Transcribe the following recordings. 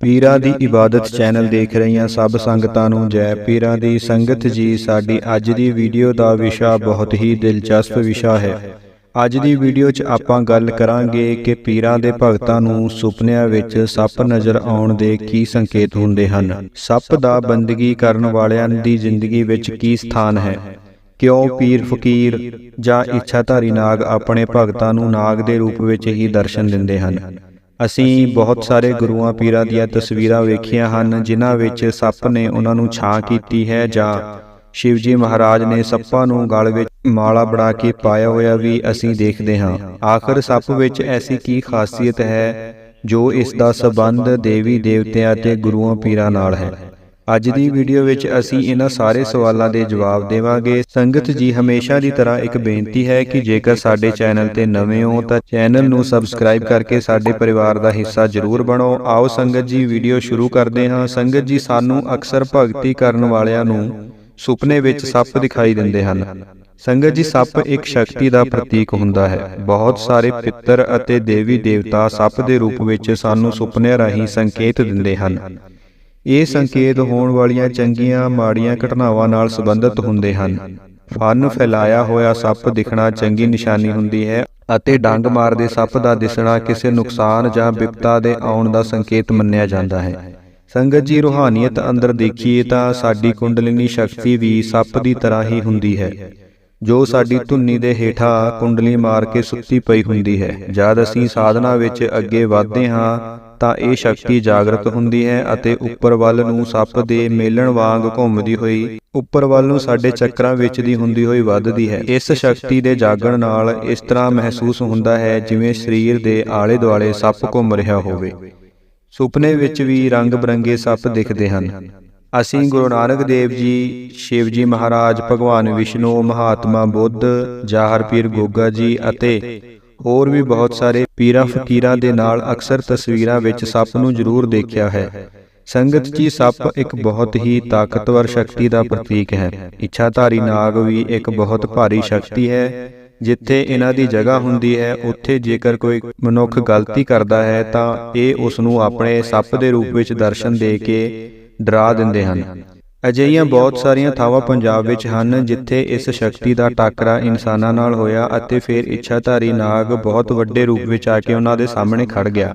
ਪੀਰਾਂ ਦੀ ਇਬਾਦਤ ਚੈਨਲ ਦੇਖ ਰਹੀਆਂ ਸਭ ਸੰਗਤਾਂ ਨੂੰ ਜੈ ਪੀਰਾਂ ਦੀ ਸੰਗਤ ਜੀ ਸਾਡੀ ਅੱਜ ਦੀ ਵੀਡੀਓ ਦਾ ਵਿਸ਼ਾ ਬਹੁਤ ਹੀ ਦਿਲਚਸਪ ਵਿਸ਼ਾ ਹੈ। ਅੱਜ ਦੀ ਵੀਡੀਓ 'ਚ ਆਪਾਂ ਗੱਲ ਕਰਾਂਗੇ ਕਿ ਪੀਰਾਂ ਦੇ ਭਗਤਾਂ ਨੂੰ ਸੁਪਨਿਆਂ ਵਿੱਚ ਸੱਪ ਨਜ਼ਰ ਆਉਣ ਦੇ ਕੀ ਸੰਕੇਤ ਹੁੰਦੇ ਹਨ? ਸੱਪ ਦਾ ਬੰਦਗੀ ਕਰਨ ਵਾਲਿਆਂ ਦੀ ਜ਼ਿੰਦਗੀ ਵਿੱਚ ਕੀ ਸਥਾਨ ਹੈ? ਕਿਉਂ ਪੀਰ ਫਕੀਰ ਜਾਂ ਇੱਛਾਧਾਰੀ ਨਾਗ ਆਪਣੇ ਭਗਤਾਂ ਨੂੰ ਨਾਗ ਦੇ ਰੂਪ ਵਿੱਚ ਹੀ ਦਰਸ਼ਨ ਦਿੰਦੇ ਹਨ ਅਸੀਂ ਬਹੁਤ ਸਾਰੇ ਗੁਰੂਆਂ ਪੀਰਾਂ ਦੀਆਂ ਤਸਵੀਰਾਂ ਵੇਖੀਆਂ ਹਨ ਜਿਨ੍ਹਾਂ ਵਿੱਚ ਸੱਪ ਨੇ ਉਹਨਾਂ ਨੂੰ ਛਾਂ ਕੀਤੀ ਹੈ ਜਾਂ ਸ਼ਿਵਜੀ ਮਹਾਰਾਜ ਨੇ ਸੱਪਾਂ ਨੂੰ ਗਲ ਵਿੱਚ ਮਾਲਾ ਬਣਾ ਕੇ ਪਾਇਆ ਹੋਇਆ ਵੀ ਅਸੀਂ ਦੇਖਦੇ ਹਾਂ। ਆਖਰ ਸੱਪ ਵਿੱਚ ਐਸੀ ਕੀ ਖਾਸੀਅਤ ਹੈ ਜੋ ਇਸ ਦਾ ਸਬੰਧ ਦੇਵੀ ਦੇਵਤਿਆਂ ਅਤੇ ਗੁਰੂਆਂ ਪੀਰਾਂ ਨਾਲ ਹੈ। ਅੱਜ ਦੀ ਵੀਡੀਓ ਵਿੱਚ ਅਸੀਂ ਇਹਨਾਂ ਸਾਰੇ ਸਵਾਲਾਂ ਦੇ ਜਵਾਬ ਦੇਵਾਂਗੇ। ਸੰਗਤ ਜੀ ਹਮੇਸ਼ਾ ਦੀ ਤਰ੍ਹਾਂ ਇੱਕ ਬੇਨਤੀ ਹੈ ਕਿ ਜੇਕਰ ਸਾਡੇ ਚੈਨਲ ਤੇ ਨਵੇਂ ਹੋ ਤਾਂ ਚੈਨਲ ਨੂੰ ਸਬਸਕ੍ਰਾਈਬ ਕਰਕੇ ਸਾਡੇ ਪਰਿਵਾਰ ਦਾ ਹਿੱਸਾ ਜ਼ਰੂਰ ਬਣੋ। ਆਓ ਸੰਗਤ ਜੀ ਵੀਡੀਓ ਸ਼ੁਰੂ ਕਰਦੇ ਹਾਂ। ਸੰਗਤ ਜੀ ਸਾਨੂੰ ਅਕਸਰ ਭਗਤੀ ਕਰਨ ਵਾਲਿਆਂ ਨੂੰ ਸੁਪਨੇ ਵਿੱਚ ਸੱਪ ਦਿਖਾਈ ਦਿੰਦੇ ਹਨ। ਸੰਗਤ ਜੀ ਸੱਪ ਇੱਕ ਸ਼ਕਤੀ ਦਾ ਪ੍ਰਤੀਕ ਹੁੰਦਾ ਹੈ। ਬਹੁਤ ਸਾਰੇ ਪਿੱਤਰ ਅਤੇ ਦੇਵੀ ਦੇਵਤਾ ਸੱਪ ਦੇ ਰੂਪ ਵਿੱਚ ਸਾਨੂੰ ਸੁਪਨਿਆਂ ਰਾਹੀਂ ਸੰਕੇਤ ਦਿੰਦੇ ਹਨ ਇਹ ਸੰਕੇਤ ਹੋਣ ਵਾਲੀਆਂ ਚੰਗੀਆਂ, ਮਾੜੀਆਂ ਘਟਨਾਵਾਂ ਨਾਲ ਸੰਬੰਧਿਤ ਹੁੰਦੇ ਹਨ। ਫਨ ਫੈਲਾਇਆ ਹੋਇਆ ਸੱਪ ਦਿਖਣਾ ਚੰਗੀ ਨਿਸ਼ਾਨੀ ਹੁੰਦੀ ਹੈ ਅਤੇ ਡੰਗ ਮਾਰਦੇ ਸੱਪ ਦਾ ਦਿਸਣਾ ਕਿਸੇ ਨੁਕਸਾਨ ਜਾਂ ਵਿਪਤਾ ਦੇ ਆਉਣ ਦਾ ਸੰਕੇਤ ਮੰਨਿਆ ਜਾਂਦਾ ਹੈ। ਸੰਗਤ ਜੀ, ਰੂਹਾਨੀਅਤ ਅੰਦਰ ਦੇਖੀਏ ਤਾਂ ਸਾਡੀ ਕੁੰਡਲਿਨੀ ਸ਼ਕਤੀ ਵੀ ਸੱਪ ਦੀ ਤਰ੍ਹਾਂ ਹੀ ਹੁੰਦੀ ਹੈ। ਜੋ ਸਾਡੀ ਧੁੰਨੀ ਦੇ ਹੇਠਾਂ ਕੁੰਡਲੀ ਮਾਰ ਕੇ ਸੁੱਤੀ ਪਈ ਹੁੰਦੀ ਹੈ। ਜਦ ਅਸੀਂ ਸਾਧਨਾ ਵਿੱਚ ਅੱਗੇ ਵਧਦੇ ਹਾਂ ਤਾਂ ਇਹ ਸ਼ਕਤੀ ਜਾਗਰਤ ਹੁੰਦੀ ਹੈ ਅਤੇ ਉੱਪਰ ਵੱਲ ਨੂੰ ਸੱਪ ਦੇ ਮੇਲਣ ਵਾਂਗ ਘੁੰਮਦੀ ਹੋਈ, ਉੱਪਰ ਵੱਲ ਨੂੰ ਸਾਡੇ ਚੱਕਰਾਂ ਵਿੱਚ ਦੀ ਹੁੰਦੀ ਹੋਈ ਵੱਧਦੀ ਹੈ। ਇਸ ਸ਼ਕਤੀ ਦੇ ਜਾਗਣ ਨਾਲ ਇਸ ਤਰ੍ਹਾਂ ਮਹਿਸੂਸ ਹੁੰਦਾ ਹੈ ਜਿਵੇਂ ਸਰੀਰ ਦੇ ਆਲੇ ਦੁਆਲੇ ਸੱਪ ਘੁੰਮ ਰਿਹਾ ਹੋਵੇ। ਸੁਪਨੇ ਵਿੱਚ ਵੀ ਰੰਗ ਬਰੰਗੇ ਸੱਪ ਦਿਖਦੇ ਹਨ। ਅਸੀਂ ਗੁਰੂ ਨਾਨਕ ਦੇਵ ਜੀ, ਸ਼ਿਵ ਜੀ ਮਹਾਰਾਜ, ਭਗਵਾਨ ਵਿਸ਼ਨੂੰ, ਮਹਾਤਮਾ ਬੁੱਧ ਜਾਹਰ ਪੀਰ ਗੋਗਾ ਜੀ ਅਤੇ ਹੋਰ ਵੀ ਬਹੁਤ ਸਾਰੇ ਪੀਰਾਂ ਫਕੀਰਾਂ ਦੇ ਨਾਲ ਅਕਸਰ ਤਸਵੀਰਾਂ ਵਿੱਚ ਸੱਪ ਨੂੰ ਜ਼ਰੂਰ ਦੇਖਿਆ ਹੈ। ਸੰਗਤ ਜੀ ਸੱਪ ਇੱਕ ਬਹੁਤ ਹੀ ਤਾਕਤਵਰ ਸ਼ਕਤੀ ਦਾ ਪ੍ਰਤੀਕ ਹੈ। ਇੱਛਾਧਾਰੀ ਨਾਗ ਵੀ ਇੱਕ ਬਹੁਤ ਭਾਰੀ ਸ਼ਕਤੀ ਹੈ। ਜਿੱਥੇ ਇਹਨਾਂ ਦੀ ਜਗ੍ਹਾ ਹੁੰਦੀ ਹੈ, ਉੱਥੇ ਜੇਕਰ ਕੋਈ ਮਨੁੱਖ ਗਲਤੀ ਕਰਦਾ ਹੈ, ਤਾਂ ਇਹ ਉਸ ਨੂੰ ਆਪਣੇ ਸੱਪ ਦੇ ਰੂਪ ਵਿੱਚ ਦਰਸ਼ਨ ਦੇ ਕੇ ਡਰਾ ਦਿੰਦੇ ਹਨ। ਅਜਿਹੀਆਂ ਬਹੁਤ ਸਾਰੀਆਂ ਥਾਵਾਂ ਪੰਜਾਬ ਵਿੱਚ ਹਨ ਜਿੱਥੇ ਇਸ ਸ਼ਕਤੀ ਦਾ ਟਾਕਰਾ ਇਨਸਾਨਾਂ ਨਾਲ ਹੋਇਆ ਅਤੇ ਫਿਰ ਇੱਛਾਧਾਰੀ ਨਾਗ ਬਹੁਤ ਵੱਡੇ ਰੂਪ ਵਿੱਚ ਆ ਕੇ ਉਹਨਾਂ ਦੇ ਸਾਹਮਣੇ ਖੜ ਗਿਆ।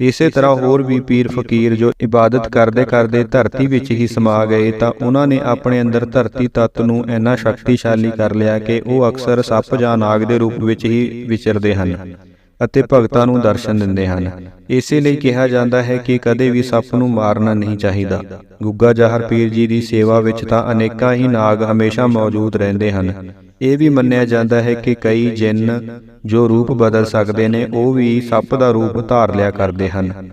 ਇਸੇ ਤਰ੍ਹਾਂ ਹੋਰ ਵੀ ਪੀਰ ਫਕੀਰ ਜੋ ਇਬਾਦਤ ਕਰਦੇ ਕਰਦੇ ਧਰਤੀ ਵਿੱਚ ਹੀ ਸਮਾ ਗਏ ਤਾਂ ਉਹਨਾਂ ਨੇ ਆਪਣੇ ਅੰਦਰ ਧਰਤੀ ਤੱਤ ਨੂੰ ਇੰਨਾ ਸ਼ਕਤੀਸ਼ਾਲੀ ਕਰ ਲਿਆ ਕਿ ਉਹ ਅਕਸਰ ਸੱਪ ਜਾਂ ਨਾਗ ਦੇ ਰੂਪ ਵਿੱਚ ਹੀ ਵਿਚਰਦੇ ਹਨ ਅਤੇ ਭਗਤਾਂ ਨੂੰ ਦਰਸ਼ਨ ਦਿੰਦੇ ਹਨ। ਇਸੇ ਲਈ ਕਿਹਾ ਜਾਂਦਾ ਹੈ ਕਿ ਕਦੇ ਵੀ ਸੱਪ ਨੂੰ ਮਾਰਨਾ ਨਹੀਂ ਚਾਹੀਦਾ। ਗੁੱਗਾ ਜਾਹਰ ਪੀਰ ਜੀ ਦੀ ਸੇਵਾ ਵਿੱਚ ਤਾਂ ਅਨੇਕਾਂ ਹੀ ਨਾਗ ਹਮੇਸ਼ਾ ਮੌਜੂਦ ਰਹਿੰਦੇ ਹਨ। ਇਹ ਵੀ ਮੰਨਿਆ ਜਾਂਦਾ ਹੈ ਕਿ ਕਈ ਜਿੰਨ ਜੋ ਰੂਪ ਬਦਲ ਸਕਦੇ ਨੇ, ਉਹ ਵੀ ਸੱਪ ਦਾ ਰੂਪ ਧਾਰ ਲਿਆ ਕਰਦੇ ਹਨ।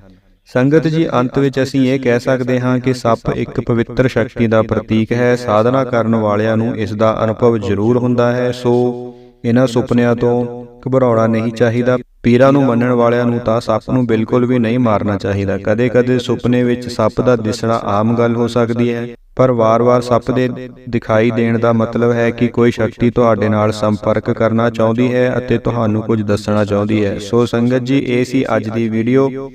ਸੰਗਤ ਜੀ, ਅੰਤ ਵਿੱਚ ਅਸੀਂ ਇਹ ਕਹਿ ਸਕਦੇ ਹਾਂ ਕਿ ਸੱਪ ਇੱਕ ਪਵਿੱਤਰ ਸ਼ਕਤੀ ਦਾ ਪ੍ਰਤੀਕ ਹੈ। ਸਾਧਨਾ ਕਰਨ ਵਾਲਿਆਂ ਨੂੰ ਇਸ ਦਾ ਅਨੁਭਵ ਜ਼ਰੂਰ ਹੁੰਦਾ ਹੈ। ਸੋ, ਇਹਨਾਂ ਸੁਪਨਿਆਂ ਤੋਂ ਘਬਰਾਉਣਾ ਨਹੀਂ ਚਾਹੀਦਾ। ਪੀਰਾਂ ਨੂੰ ਮੰਨਣ ਵਾਲਿਆਂ ਨੂੰ ਤਾਂ ਸੱਪ ਨੂੰ ਬਿਲਕੁਲ ਵੀ ਨਹੀਂ ਮਾਰਨਾ ਚਾਹੀਦਾ। ਕਦੇ-ਕਦੇ ਸੁਪਨੇ ਵਿੱਚ ਸੱਪ ਦਾ ਦਿਸਣਾ ਆਮ ਗੱਲ ਹੋ ਸਕਦੀ ਹੈ ਪਰ ਵਾਰ-ਵਾਰ ਸੱਪ ਦੇ ਦਿਖਾਈ ਦੇਣ ਦਾ ਮਤਲਬ ਹੈ ਕਿ ਕੋਈ ਸ਼ਕਤੀ ਤੁਹਾਡੇ ਨਾਲ ਸੰਪਰਕ ਕਰਨਾ ਚਾਹੁੰਦੀ ਹੈ ਅਤੇ ਤੁਹਾਨੂੰ ਕੁਝ ਦੱਸਣਾ ਚਾਹੁੰਦੀ ਹੈ। ਸੋ ਸੰਗਤ ਜੀ ਇਹ ਸੀ ਅੱਜ ਦੀ ਵੀਡੀਓ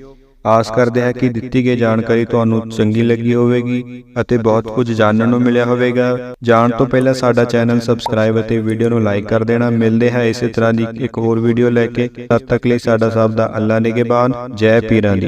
ਆਸ ਕਰਦੇ ਹਾਂ ਕਿ ਦਿੱਤੀ ਗਈ ਜਾਣਕਾਰੀ ਤੁਹਾਨੂੰ ਚੰਗੀ ਲੱਗੀ ਹੋਵੇਗੀ ਅਤੇ ਬਹੁਤ ਕੁਝ ਜਾਣਨ ਨੂੰ ਮਿਲਿਆ ਹੋਵੇਗਾ। ਜਾਣ ਤੋਂ ਪਹਿਲਾਂ ਸਾਡਾ ਚੈਨਲ ਸਬਸਕ੍ਰਾਈਬ ਅਤੇ ਵੀਡੀਓ ਨੂੰ ਲਾਈਕ ਕਰ ਦੇਣਾ। ਮਿਲਦੇ ਹਾਂ ਇਸੇ ਤਰ੍ਹਾਂ ਦੀ ਇੱਕ ਹੋਰ ਵੀਡੀਓ ਲੈ ਕੇ। ਤਦ ਤੱਕ ਲਈ ਸਾਡਾ ਸਭ ਦਾ ਅੱਲਾ ਨਿਗਹਿਬਾਨ। ਜੈ ਪੀਰਾਂ ਦੀ।